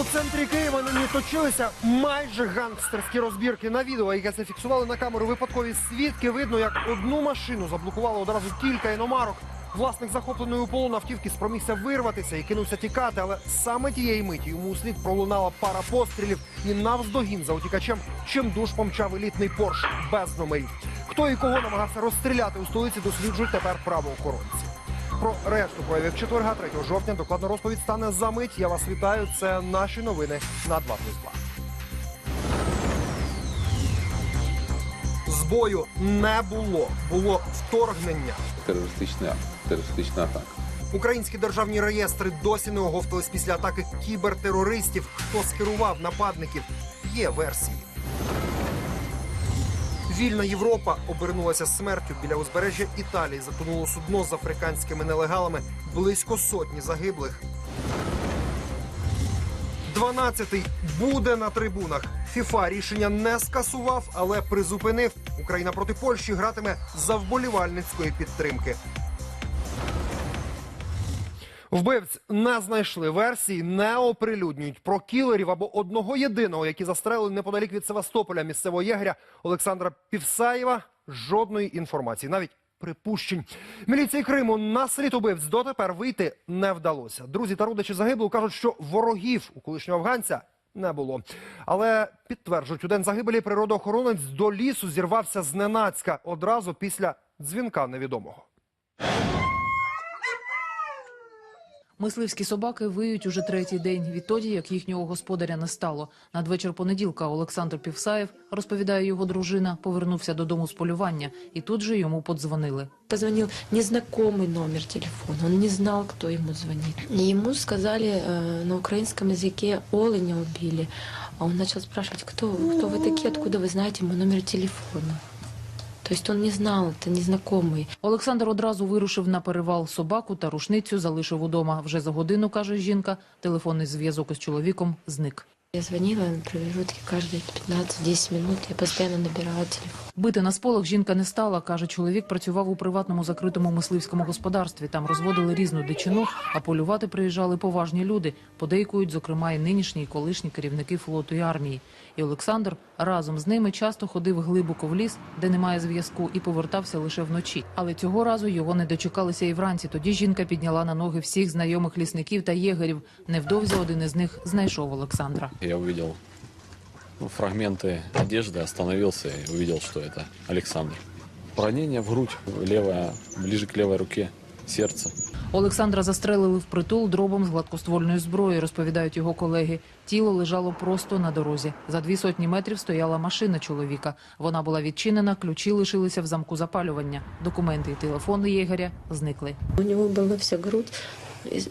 У центрі Києва нині точилися майже гангстерські розбірки на відео, яке зафіксували на камеру випадкові свідки. Видно, як одну машину заблокувало одразу кілька іномарок. Власник захопленої у полон автівки спромігся вирватися і кинувся тікати, але саме тієї миті йому у слід пролунала пара пострілів і навздогін за утікачем чимдуж помчав елітний Порш без номерів. Хто і кого намагався розстріляти у столиці, досліджують тепер правоохоронці. Про решту проявів четверга 3 жовтня докладна розповідь стане за мить. Я вас вітаю. Це наші новини на 2 плюс 2. Збою не було. Було вторгнення. терористичний акт, терористична атака. Українські державні реєстри досі не оговтались після атаки кібертерористів. Хто скерував нападників? Є версії. Вільна Європа обернулася смертю біля узбережжя Італії. Затонуло судно з африканськими нелегалами. Близько сотні загиблих. 12-й буде на трибунах. ФІФА рішення не скасував, але призупинив. Україна проти Польщі гратиме за вболівальницької підтримки. Вбивць не знайшли версії, не оприлюднюють про кілерів або одного єдиного, які застрелили неподалік від Севастополя місцевого єгеря Олександра Півсаєва. Жодної інформації, навіть припущень. Міліції Криму на слід убивць дотепер вийти не вдалося. Друзі та родичі загиблих кажуть, що ворогів у колишнього афганця не було. Але підтверджують, у день загибелі природоохоронець до лісу зірвався зненацька одразу після дзвінка невідомого. Мисливські собаки виють уже третій день відтоді, як їхнього господаря не стало. Надвечір понеділка Олександр Півсаєв, розповідає його дружина, повернувся додому з полювання, і тут же йому подзвонили. Позвонил незнакомый номер телефона, он не знал, кто ему звонит. И ему сказали э, на украинском языке «Оленя убили». А он начал спрашивать, кто, вы, кто вы такие, откуда вы знаете мой номер телефона. То есть он не знал, это незнакомый. Олександр одразу вирушив на перевал собаку та рушницю залишив удома. Вже за годину, каже жінка, телефонний зв'язок із чоловіком зник. Я звонила на промежутке каждые 15-10 минут, я постоянно набирала телефон. Бити на сполох жінка не стала. Каже, чоловік працював у приватному закритому мисливському господарстві. Там розводили різну дичину, а полювати приїжджали поважні люди. Подейкують, зокрема, і нинішні, і колишні керівники флоту і армії. І Олександр разом з ними часто ходив глибоко в ліс, де немає зв'язку, і повертався лише вночі. Але цього разу його не дочекалися і вранці. Тоді жінка підняла на ноги всіх знайомих лісників та єгерів. Невдовзі один із них знайшов Олександра. Я увидел ну, фрагменты одежды, остановился и увидел, что это Александр. Ранение в грудь, левая, ближе к левой руке, сердце. Олександра застрелили впритул дробом з гладкоствольної зброї, розповідають його колеги. Тіло лежало просто на дорозі. За дві сотні метрів стояла машина чоловіка. Вона була відчинена, ключі лишилися в замку запалювання. Документи і телефони єгеря зникли. У него была вся грудь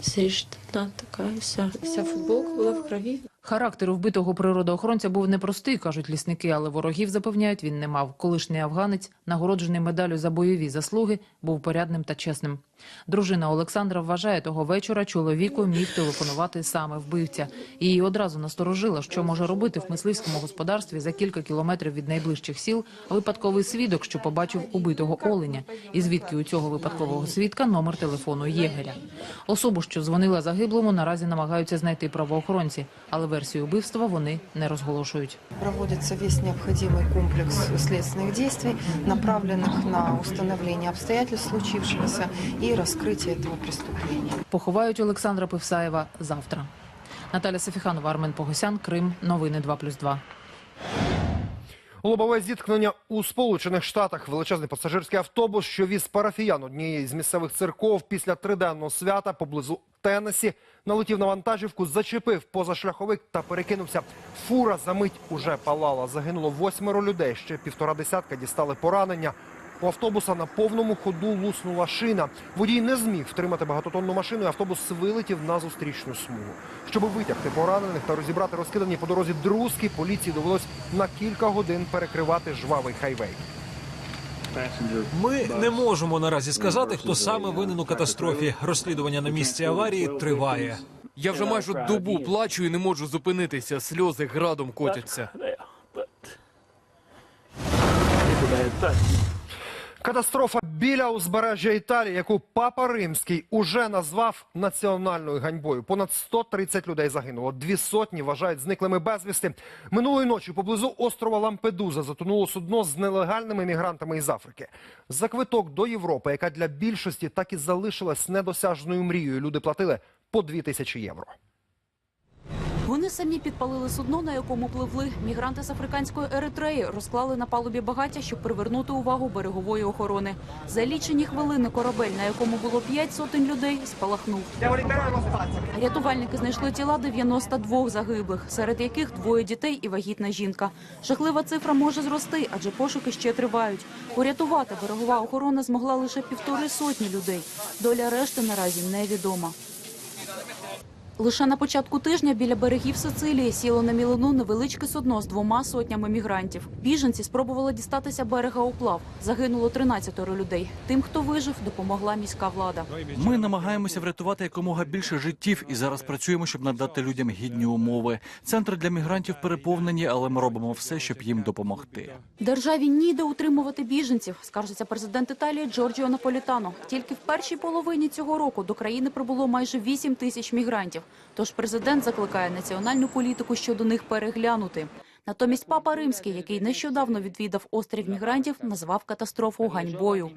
срештана такая вся. Вся футболка была в крови. Характер у вбитого природоохоронця був непростий, кажуть лісники, але ворогів запевняють, він не мав. Колишній афганець, нагороджений медаллю за бойові заслуги, був порядним та чесним. Дружина Олександра вважає, того вечора чоловіку міг телефонувати саме вбивця. І її одразу насторожила, що може робити в мисливському господарстві за кілька кілометрів від найближчих сіл випадковий свідок, що побачив убитого оленя. І звідки у цього випадкового свідка номер телефону єгеря. Особу, що дзвонила загиблому, наразі намагаються знайти правоохоронці, але версію вбивства вони не розголошують. Проводится весь необходимый комплекс следственных действий, направленных на установление обстоятельств случившегося и раскрытие этого преступления. Поховають Олександра Пивсаєва завтра. Наталя Сафіханова, Армен Погосян, Крим. Новини 2+,2. Лобове зіткнення у Сполучених Штатах. Величезний пасажирський автобус, що віз парафіян однієї з місцевих церков після триденного свята поблизу Теннесі, налетів на вантажівку, зачепив позашляховик та перекинувся. Фура за мить уже палала. Загинуло восьмеро людей. Ще півтора десятка дістали поранення. У автобуса на повному ходу луснула шина. Водій не зміг втримати багатотонну машину, і автобус вилетів на зустрічну смугу. Щоб витягти поранених та розібрати розкидані по дорозі друзки, поліції довелось на кілька годин перекривати жвавий хайвей. Ми не можемо наразі сказати, хто саме винен у катастрофі. Розслідування на місці аварії триває. Я вже майже добу плачу і не можу зупинитися. Сльози градом котяться. Катастрофа біля узбережжя Італії, яку Папа Римський уже назвав національною ганьбою. Понад 130 людей загинуло. Дві сотні вважають зниклими безвісти. Минулої ночі поблизу острова Лампедуза затонуло судно з нелегальними мігрантами із Африки. За квиток до Європи, яка для більшості так і залишилась недосяжною мрією. Люди платили по 2 тисячі євро. Вони самі підпалили судно, на якому пливли. Мігранти з африканської Еритреї розклали на палубі багаття, щоб привернути увагу берегової охорони. За лічені хвилини корабель, на якому було п'ять сотень людей, спалахнув. Рятувальники знайшли тіла 92 загиблих, серед яких двоє дітей і вагітна жінка. Жахлива цифра може зрости, адже пошуки ще тривають. Порятувати берегова охорона змогла лише півтори сотні людей. Доля решти наразі невідома. Лише на початку тижня біля берегів Сицилії сіло на мілину невеличке судно з двома сотнями мігрантів. Біженці спробували дістатися берега уплав. Загинуло 13 людей. Тим, хто вижив, допомогла міська влада. Ми намагаємося врятувати якомога більше життів і зараз працюємо, щоб надати людям гідні умови. Центри для мігрантів переповнені, але ми робимо все, щоб їм допомогти. Державі ніде утримувати біженців, скаржиться президент Італії Джорджіо Наполітано. Тільки в першій половині цього року до країни прибуло майже 8 тисяч мігрантів. Тож президент закликає національну політику щодо них переглянути. Натомість папа римський, який нещодавно відвідав острів мігрантів, назвав катастрофу ганьбою.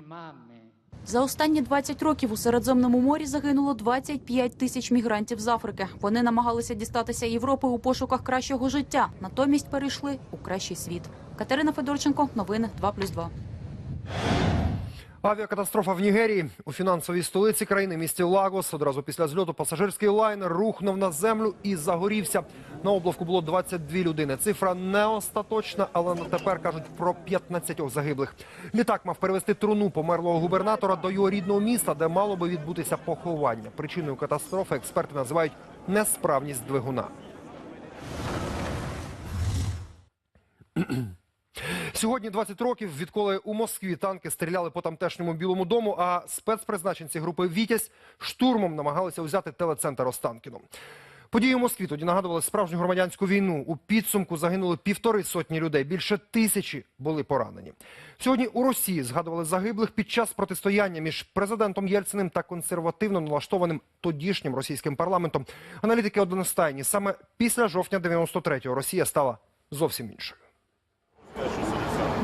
За останні 20 років у Середземному морі загинуло 25 тисяч мігрантів з Африки. Вони намагалися дістатися Європи у пошуках кращого життя. Натомість перейшли у кращий світ. Катерина Федорченко, новини 2+,2. Авіакатастрофа в Нігерії у фінансовій столиці країни місті Лагос. Одразу після зльоту пасажирський лайнер рухнув на землю і загорівся. На облавку було 22 людини. Цифра не остаточна, але на тепер кажуть про 15 загиблих. Літак мав перевести труну померлого губернатора до його рідного міста, де мало би відбутися поховання. Причиною катастрофи експерти називають несправність двигуна. Сьогодні 20 років, відколи у Москві танки стріляли по тамтешньому Білому дому, а спецпризначенці групи Вітязь штурмом намагалися взяти телецентр Останкіно. Події у Москві тоді нагадували справжню громадянську війну. У підсумку загинули півтори сотні людей, більше тисячі були поранені. Сьогодні у Росії згадували загиблих під час протистояння між президентом Єльциним та консервативно налаштованим тодішнім російським парламентом. Аналітики одностайні. Саме після жовтня 93-го Росія стала зовсім іншою.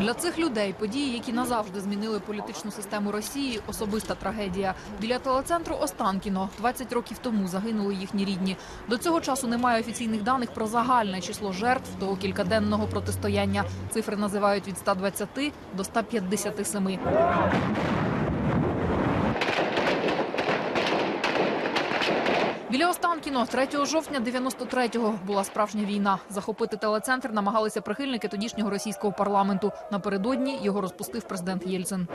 Для цих людей події, які назавжди змінили політичну систему Росії, особиста трагедія. Біля телецентру Останкіно 20 років тому загинули їхні рідні. До цього часу немає офіційних даних про загальне число жертв того кількаденного протистояння. Цифри називають від 120 до 157. Біля Останкіно 3 жовтня 93-го була справжня війна. Захопити телецентр намагалися прихильники тодішнього російського парламенту. Напередодні його розпустив президент Єльцин.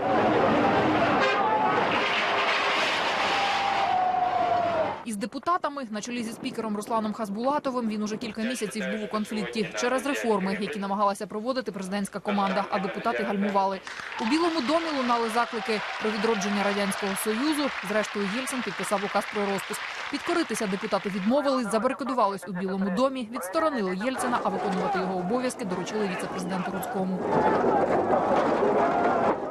Із депутатами, на чолі зі спікером Русланом Хасбулатовим, він уже кілька місяців був у конфлікті через реформи, які намагалася проводити президентська команда, а депутати гальмували. У Білому домі лунали заклики про відродження радянського союзу. Зрештою, Єльцин підписав указ про розпуск. Підкоритися депутати відмовились, забарикадувались у Білому домі, відсторонили Єльцина, а виконувати його обов'язки доручили віце-президенту Руцькому.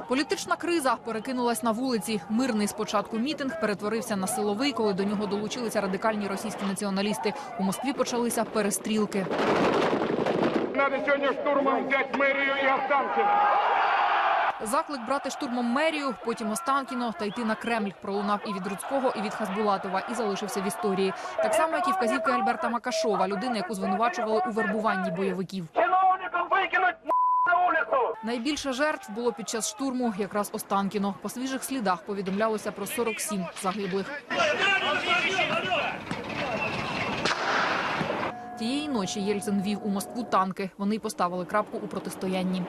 Політична криза перекинулась на вулиці. Мирний спочатку мітинг перетворився на силовий, коли до нього долучилися радикальні російські націоналісти. У Москві почалися перестрілки. Надо сьогодні штурмом взяти мерію і Останкіно. Заклик брати штурмом мерію, потім Останкіно та йти на Кремль пролунав і від Руцького, і від Хасбулатова, і залишився в історії. Так само, як і вказівки Альберта Макашова, людини, яку звинувачували у вербуванні бойовиків. Найбільше жертв було під час штурму якраз Останкіно. По свіжих слідах повідомлялося про 47 загиблих. Тієї ночі Єльцин вів у Москву танки. Вони поставили крапку у протистоянні.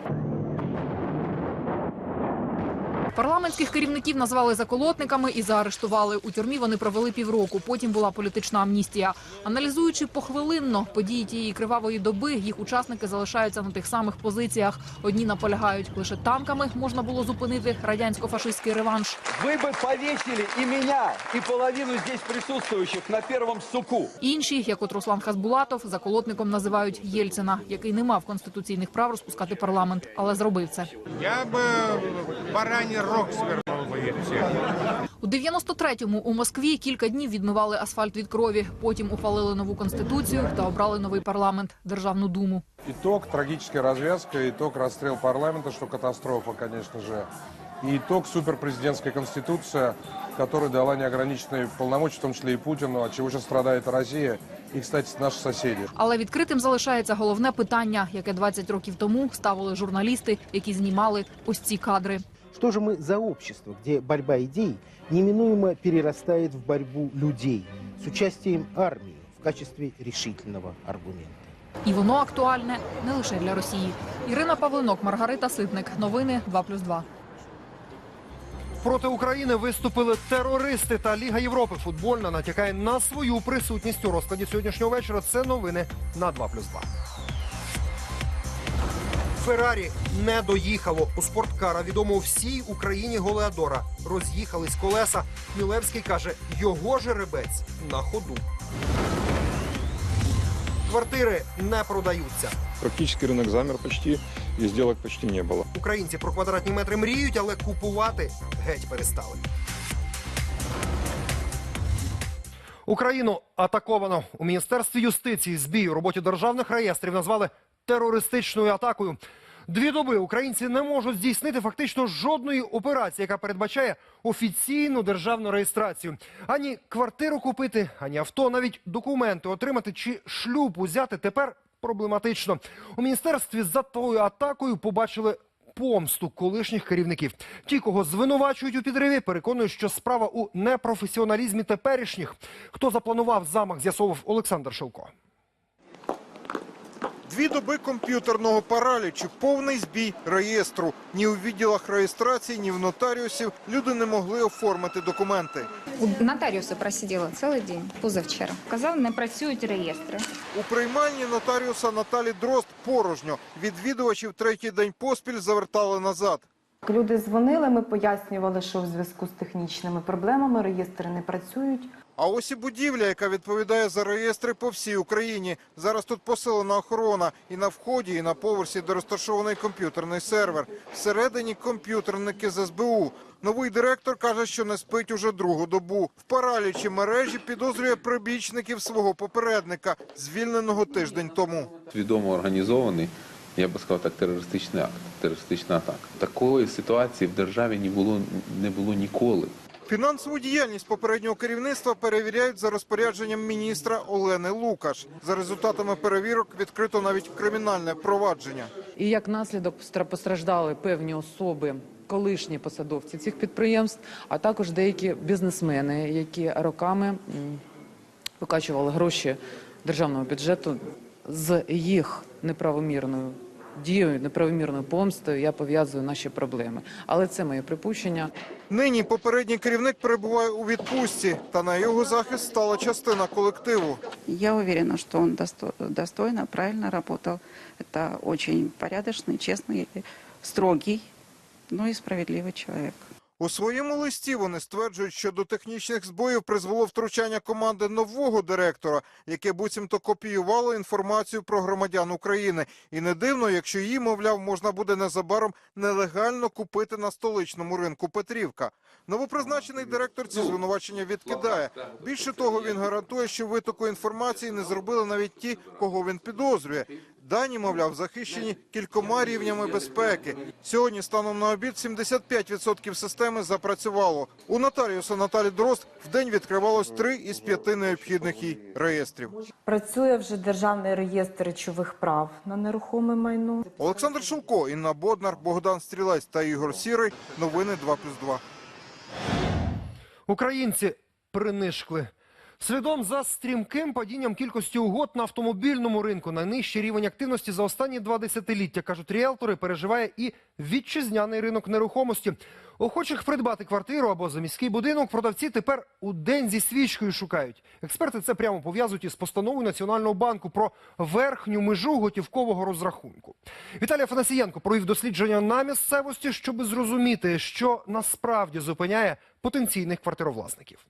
Парламентських керівників назвали заколотниками і заарештували. У тюрмі вони провели півроку. Потім була політична амністія. Аналізуючи похвилинно події тієї кривавої доби, їх учасники залишаються на тих самих позиціях. Одні наполягають, лише танками можна було зупинити радянсько-фашистський реванш. Вы бы повесили и меня, и половину здесь присутствующих на первом суку. Інші, як от Руслан Хасбулатов, заколотником називають Єльцина, який не мав конституційних прав розпускати парламент, але зробив це. Я бы бараний рог свернул бы их всех. У 93-му у Москві кілька днів відмивали асфальт від крові. Потім ухвалили нову конституцію та обрали новий парламент Державну думу. Итог, трагическая развязка, итог расстрел парламента, что катастрофа, конечно же. И итог суперпрезидентская конституция, которая дала неограниченные полномочия, в том числе и Путину, от чего сейчас страдает Россия и, кстати, наши соседи. Але відкритим залишається головне питання, яке 20 років тому ставили журналісти, які знімали ось ці кадри. Что же мы за общество, где борьба идей неминуемо перерастает в борьбу людей с участием армии в качестве решительного аргумента? І воно актуальне не лише для Росії. Ірина Павлинок, Маргарита Ситник. Новини 2+,2. Проти України виступили терористи та Ліга Європи футбольна натякає на свою присутність у розкладі сьогоднішнього вечора. Це новини на 2+,2. Феррарі не доїхало. У спорткара відомо всій Україні Голеадора. Роз'їхались колеса. Мілевський каже, його жеребець на ходу. Квартири не продаються. Практически рынок замер почти, и сделок почти не было. Українці про квадратні метри мріють, але купувати геть перестали. Україну атаковано у міністерстві юстиції. Збій у роботі державних реєстрів назвали терористичною атакою. Дві доби українці не можуть здійснити фактично жодної операції, яка передбачає офіційну державну реєстрацію. Ані квартиру купити, ані авто, навіть документи отримати чи шлюб узяти тепер проблематично. У міністерстві за тою атакою побачили помсту колишніх керівників. Ті, кого звинувачують у підриві, переконують, що справа у непрофесіоналізмі теперішніх. Хто запланував замах, з'ясовував Олександр Шевко. Дві доби комп'ютерного паралічу, повний збій реєстру. Ні у відділах реєстрації, ні в нотаріусів люди не могли оформити документи. У нотаріуса просиділа цілий день, позавчора. Казав, не працюють реєстри. У приймальні нотаріуса Наталі Дрозд порожньо. Відвідувачів третій день поспіль завертали назад. Люди дзвонили, ми пояснювали, що в зв'язку з технічними проблемами реєстри не працюють. А ось і будівля, яка відповідає за реєстри по всій Україні. Зараз тут посилена охорона. І на вході, і на поверсі, де розташований комп'ютерний сервер. Всередині комп'ютерники з СБУ. Новий директор каже, що не спить уже другу добу. В паралічі мережі підозрює прибічників свого попередника, звільненого тиждень тому. Свідомо організований, я би сказав так, терористичний акт, терористична атака. Такої ситуації в державі не було, не було ніколи. Фінансову діяльність попереднього керівництва перевіряють за розпорядженням міністра Олени Лукаш. За результатами перевірок відкрито навіть кримінальне провадження. І як наслідок постра- постраждали певні особи, колишні посадовці цих підприємств, а також деякі бізнесмени, які роками м, викачували гроші державного бюджету з їх неправомірною дією, неправомірною помстою. Я пов'язую наші проблеми. Але це моє припущення. Нині попередній керівник перебуває у відпустці, та на його захист стала частина колективу. Я уверена, что он досто- достойно, правильно работал. Это очень порядочный, честный, строгий, но и справедливый человек. У своєму листі вони стверджують, що до технічних збоїв призвело втручання команди нового директора, яке буцімто копіювало інформацію про громадян України. І не дивно, якщо її, мовляв, можна буде незабаром нелегально купити на столичному ринку Петрівка. Новопризначений директор ці звинувачення відкидає. Більше того, він гарантує, що витоку інформації не зробили навіть ті, кого він підозрює. Дані, мовляв, захищені кількома рівнями безпеки. Сьогодні, станом на обід, 75% системи запрацювало. У нотаріуса Наталі Дрозд в день відкривалось три із п'яти необхідних їй реєстрів. Працює вже державний реєстр речових прав на нерухоме майно. Олександр Шовко, Інна Боднар, Богдан Стрілець та Ігор Сірий. Новини 2+,2. Українці принишкли. Слідом за стрімким падінням кількості угод на автомобільному ринку найнижчий рівень активності за останні два десятиліття, кажуть ріелтори, переживає і вітчизняний ринок нерухомості. Охочих придбати квартиру або заміський будинок продавці тепер у день зі свічкою шукають. Експерти це прямо пов'язують із постановою Національного банку про верхню межу готівкового розрахунку. Віталій Афанасієнко провів дослідження на місцевості, щоб зрозуміти, що насправді зупиняє потенційних квартировласників.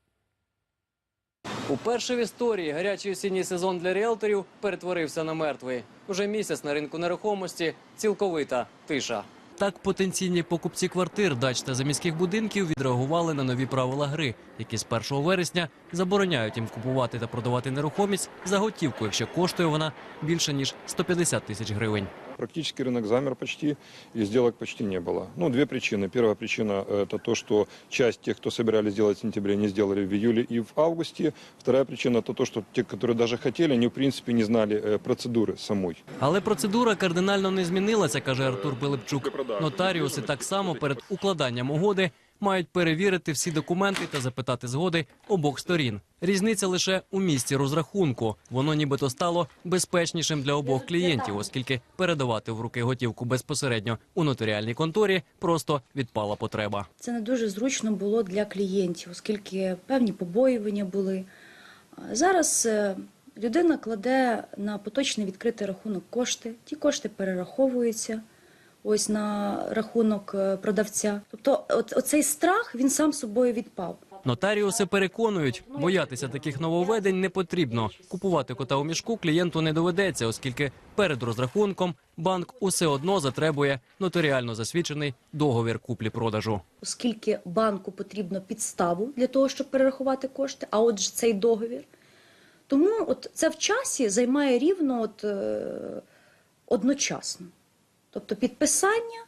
Уперше в історії гарячий осінній сезон для ріелторів перетворився на мертвий. Уже місяць на ринку нерухомості цілковита тиша. Так потенційні покупці квартир, дач та заміських будинків відреагували на нові правила гри, які з 1 вересня забороняють їм купувати та продавати нерухомість за готівку, якщо коштує вона більше ніж 150 тисяч гривень Практически рынок замер почти, и сделок почти не было. Ну, две причины. Первая причина – это то, что часть тех, кто собирались сделать в сентябре, не сделали в июле и в августе. Вторая причина – это то, что те, которые даже хотели, они, в принципе, не знали э, процедуры самой. Але процедура кардинально не змінилася, каже Артур Пилипчук. Нотаріуси так само перед укладанням угоди мають перевірити всі документи та запитати згоди обох сторін. Різниця лише у місці розрахунку. Воно нібито стало безпечнішим для обох клієнтів, оскільки передавати в руки готівку безпосередньо у нотаріальній конторі просто відпала потреба. Це не дуже зручно було для клієнтів, оскільки певні побоювання були. Зараз е, людина кладе на поточний відкритий рахунок кошти, ті кошти перераховуються ось на рахунок е, продавця. Тобто, оцей страх він сам собою відпав. Нотаріуси переконують, боятися таких нововведень не потрібно. Купувати кота у мішку клієнту не доведеться, оскільки перед розрахунком банк усе одно затребує нотаріально засвідчений договір куплі-продажу. оскільки банку потрібно підставу для того, щоб перерахувати кошти, а отже, цей договір. Тому от це в часі займає рівно от, е, одночасно. Тобто підписання,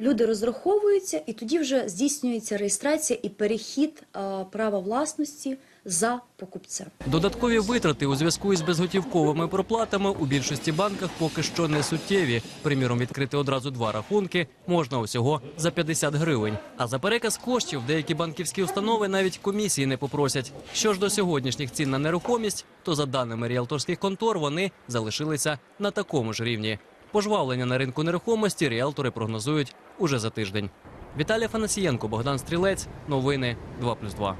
люди розраховуються, і тоді вже здійснюється реєстрація і перехід права власності за покупцем. Додаткові витрати у зв'язку із безготівковими проплатами у більшості банках поки що не суттєві. Приміром, відкрити одразу два рахунки можна усього за 50 гривень. А за переказ коштів деякі банківські установи навіть комісії не попросять. Що ж до сьогоднішніх цін на нерухомість, то за даними ріелторських контор вони залишилися на такому ж рівні. Пожвавлення на ринку нерухомості ріелтори прогнозують уже за тиждень. Віталій Фанасієнко, Богдан Стрілець. Новини 2+,2.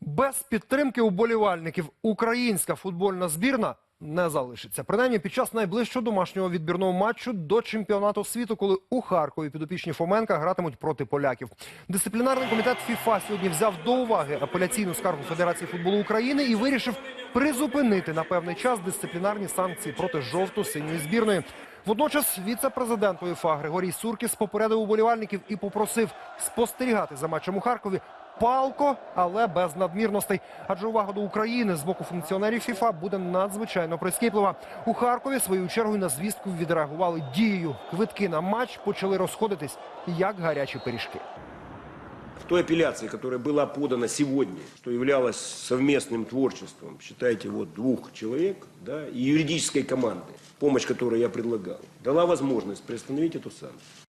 Без підтримки уболівальників українська футбольна збірна не залишиться. Принаймні під час найближчого домашнього відбірного матчу до чемпіонату світу, коли у Харкові підопічні Фоменка гратимуть проти поляків. Дисциплінарний комітет ФІФА сьогодні взяв до уваги апеляційну скаргу Федерації футболу України і вирішив призупинити на певний час дисциплінарні санкції проти жовто-синьої збірної. Водночас віце-президент УЄФА Григорій Суркіс попередив уболівальників і попросив спостерігати за матчем у Харкові палко, але без надмірностей. Адже увага до України з боку функціонерів ФІФА буде надзвичайно прискіплива. У Харкові свою чергу на звістку відреагували дією. Квитки на матч почали розходитись як гарячі пиріжки. В той апелляции, которая была подана сегодня, что являлось совместным творчеством, считайте, вот двух человек, да, и юридической команды, помощь которой я предлагал, дала возможность приостановить эту санкцию.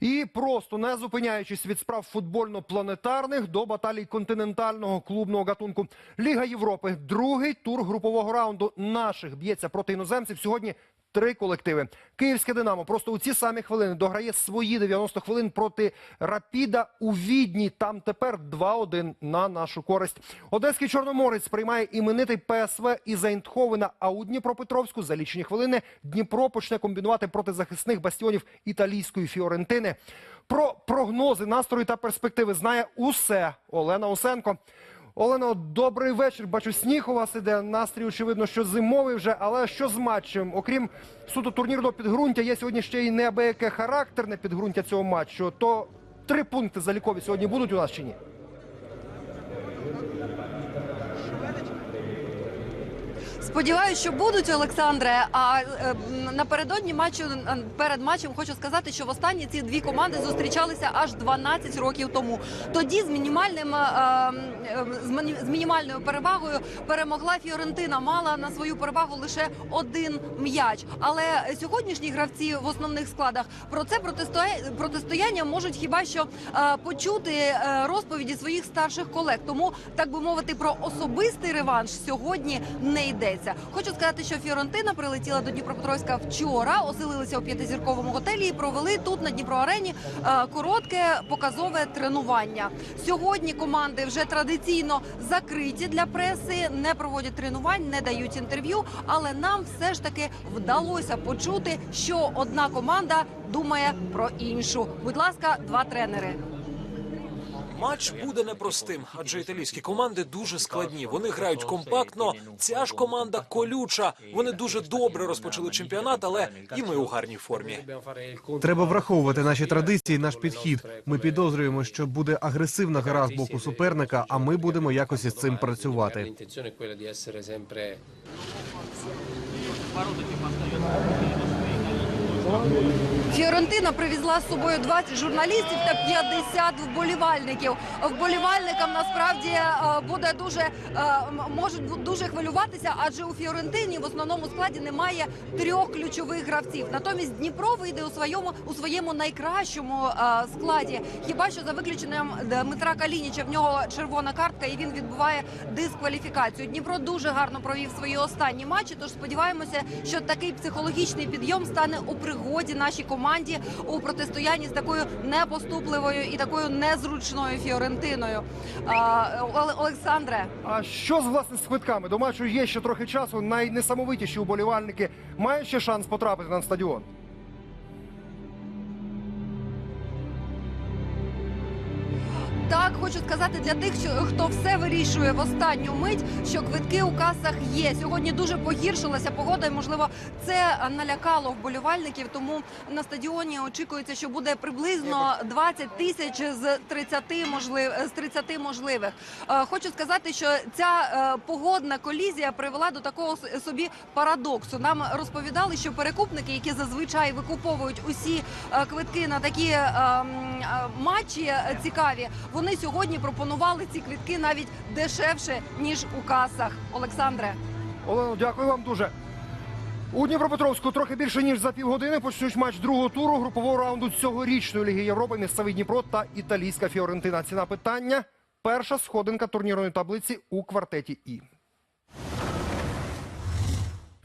І просто не зупиняючись від справ футбольно-планетарних до баталій континентального клубного гатунку. Ліга Європи. Другий тур групового раунду наших б'ється проти іноземців. Сьогодні три колективи. Київське Динамо просто у ці самі хвилини дограє свої 90 хвилин проти Рапіда у Відні. Там тепер 2-1 на нашу користь. Одеський Чорноморець приймає іменитий ПСВ із Айндховена, а у Дніпропетровську за лічені хвилини Дніпро почне комбінувати проти захисних бастіонів італійської Фіорентини. Про прогнози, настрої та перспективи знає усе Олена Осенко. Олено, добрий вечір. Бачу, сніг у вас іде. Настрій, очевидно, що зимовий вже. Але що з матчем? Окрім суто турнірного підґрунтя, є сьогодні ще й неабияке характерне підґрунтя цього матчу. То три пункти залікові сьогодні будуть у нас чи ні? Сподіваюся, що будуть, Олександре. А е, напередодні матчу перед матчем хочу сказати, що востаннє ці дві команди зустрічалися аж 12 років тому. Тоді з мінімальним е, е, з мінімальною перевагою перемогла Фіорентина. Мала на свою перевагу лише один м'яч. Але сьогоднішні гравці в основних складах про це протистоя- протистояння можуть хіба що почути розповіді своїх старших колег. Тому так би мовити, про особистий реванш сьогодні не йдеться. Хочу сказати, що Фіорентина прилетіла до Дніпропетровська вчора, оселилися у п'ятизірковому готелі і провели тут на Дніпро-арені е, коротке показове тренування. Сьогодні команди вже традиційно закриті для преси, не проводять тренувань, не дають інтерв'ю. Але нам все ж таки вдалося почути, що одна команда думає про іншу. Будь ласка, два тренери. Матч буде непростим, адже італійські команди дуже складні. Вони грають компактно. Ця ж команда колюча. Вони дуже добре розпочали чемпіонат, але і ми у гарній формі. Треба враховувати наші традиції, наш підхід. Ми підозрюємо, що буде агресивна гра з боку суперника, а ми будемо якось із цим працювати. L'intenzione Фіорентина привезла з собою 20 журналістів та 50 вболівальників. Вболівальникам насправді е, буде дуже е, можуть дуже хвилюватися, адже у Фіорентині в основному складі немає трьох ключових гравців. Натомість Дніпро вийде у своєму у своєму найкращому е, складі. Хіба що за виключенням Дмитра Калініча в нього червона картка, і він відбуває дискваліфікацію. Дніпро дуже гарно провів свої останні матчі. Тож сподіваємося, що такий психологічний підйом стане у пригоді нашій команді у протистоянні з такою непоступливою і такою незручною Фіорентиною. Олександре, А що з власне з квитками? До матчу є ще трохи часу. Найнесамовитіші уболівальники мають ще шанс потрапити на стадіон. Так, хочу сказати для тих, що хто все вирішує в останню мить, що квитки у касах є. Сьогодні дуже погіршилася погода, і можливо це налякало вболівальників. Тому на стадіоні очікується, що буде приблизно 20 тисяч з 30 можлив... з 30 можливих. Е, Хочу сказати, що ця е, погодна колізія привела до такого собі парадоксу. Нам розповідали, що перекупники, які зазвичай викуповують усі е, квитки на такі матчі цікаві, вони сьогодні пропонували ці квитки навіть дешевше ніж у касах. Олександре. Олено, дякую вам дуже. У Дніпропетровську трохи більше ніж за півгодини почнуть матч другого туру групового раунду цьогорічної Ліги Європи. Місцевий Дніпро та італійська Фіорентина. Ціна питання. Перша сходинка турнірної таблиці у квартеті І.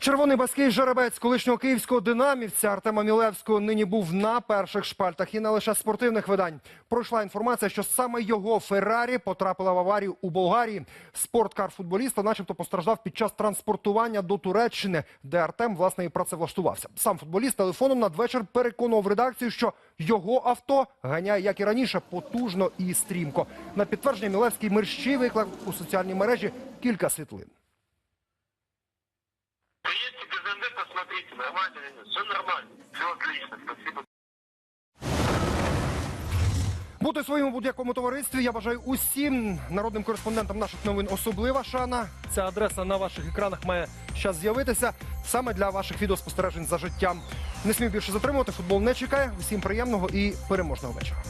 Червоний баский жеребець колишнього київського динамівця Артема Мілевського нині був на перших шпальтах і не лише спортивних видань. Пройшла інформація, що саме його Феррарі потрапила в аварію у Болгарії. Спорткар футболіста, начебто, постраждав під час транспортування до Туреччини, де Артем власне і працевлаштувався. Сам футболіст телефоном надвечір переконував редакцію, що його авто ганяє, як і раніше, потужно і стрімко. На підтвердження Мілевський мерщій виклав у соціальній мережі кілька світлин. Посмотрите, нормально. Все нормально. Все отлично. Спасибо. Бути в своєму будь-якому товаристві я бажаю усім народним кореспондентам наших новин особлива шана. Ця адреса на ваших екранах має час з'явитися саме для ваших відеоспостережень за життям. Не смію більше затримувати. Футбол не чекає. Усім приємного і переможного вечора.